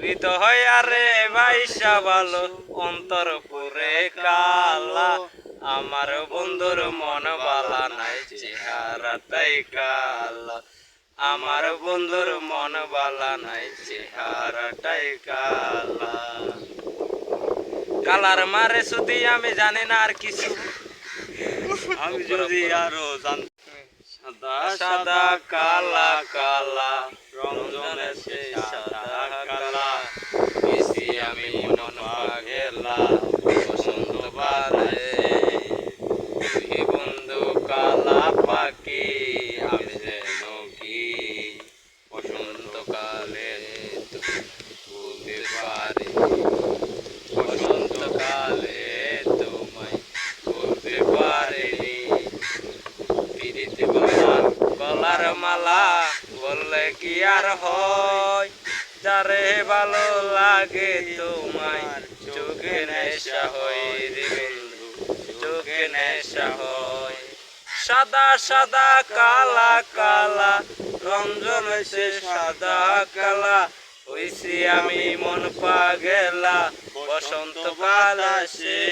হৃদয় আরে ভালো অন্তর পুরে কালা। আমার বন্ধুর মন বালা নাই চেহারাটাই কালা। আমার বন্ধুর মন বালা নাই চেহারাটাই কালা। কালার মারে শুধু আমি জানি না আর কিছু। আমি যদি আরও জান সাদা সাদা কালা কালা। রঞ্জনে সে সাদা কালা বেশি আমি মন পাগেলা বসন্ত বাদে তুই বন্ধু কালা পাখি আমি যেন কি বসন্ত কালে বলতে পারি বসন্ত কালে তোমায় বলতে পারিনি গলার মালা বললে কি আর হয়? যারে ভালো লাগে তোমায়, চোখে নেশা হয় বন্ধু, চোখে নেশা হয়। সাদা সাদা, কালা কালা, রঞ্জন হয়েছে সাদা, কালা। হইছি আমি মন পাগেলা, বসন্ত কাল আসে।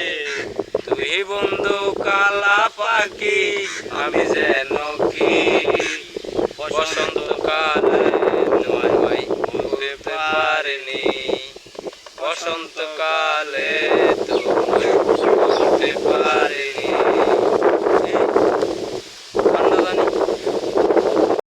তুই বন্ধু কালা পাখি আমি যেন কি? বসন্ত কালে নয় বলতে পারিনি। বসন্ত কালে তোমায় বলতে পারিনি